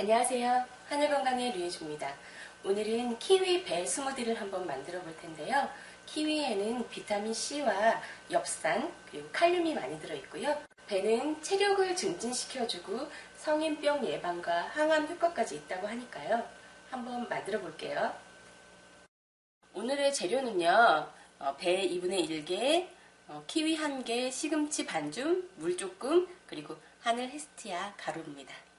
안녕하세요. 하늘건강의 류혜주입니다. 오늘은 키위 배 스무디를 한번 만들어 볼 텐데요. 키위에는 비타민C와 엽산, 그리고 칼륨이 많이 들어있고요. 배는 체력을 증진시켜주고 성인병 예방과 항암 효과까지 있다고 하니까요. 한번 만들어 볼게요. 오늘의 재료는요. 어, 배 2분의 1개, 어, 키위 1개, 시금치 반 줌, 물 조금, 그리고 하늘 헤스티아 가루입니다.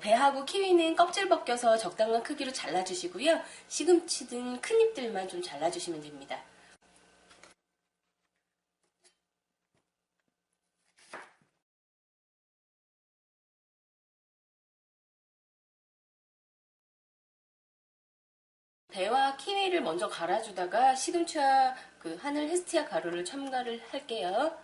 배하고 키위는 껍질 벗겨서 적당한 크기로 잘라주시고요. 시금치든 큰 잎들만 좀 잘라주시면 됩니다. 배와 키위를 먼저 갈아주다가 시금치와 그 하늘 헤스티아 가루를 첨가를 할게요.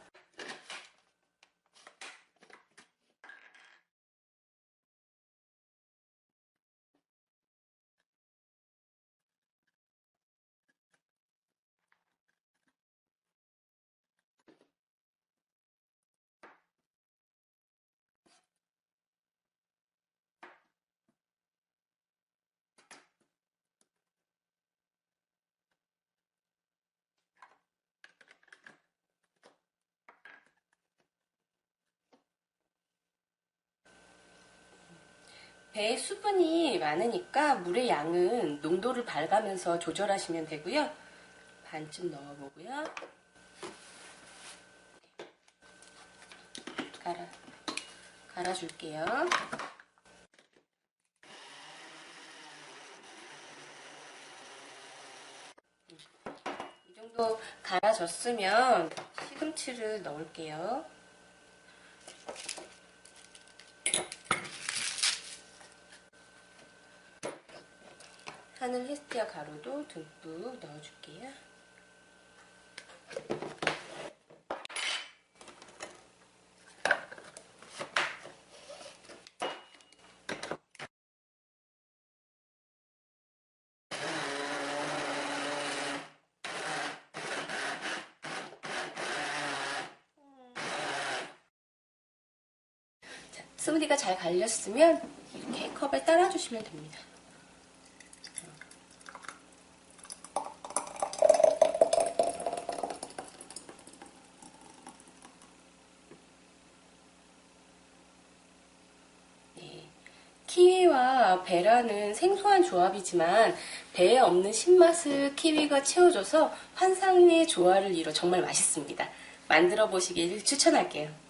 배에 수분이 많으니까 물의 양은 농도를 밝으면서 조절하시면 되고요. 반쯤 넣어보고요. 갈아, 갈아줄게요. 이 정도 갈아졌으면 시금치를 넣을게요. 하늘 헤스티아 가루도 듬뿍 넣어줄게요. 자, 스무디가 잘 갈렸으면 이렇게 컵에 따라주시면 됩니다. 배라는 생소한 조합이지만 배에 없는 신맛을 키위가 채워줘서 환상의 조화를 이뤄 정말 맛있습니다. 만들어 보시길 추천할게요.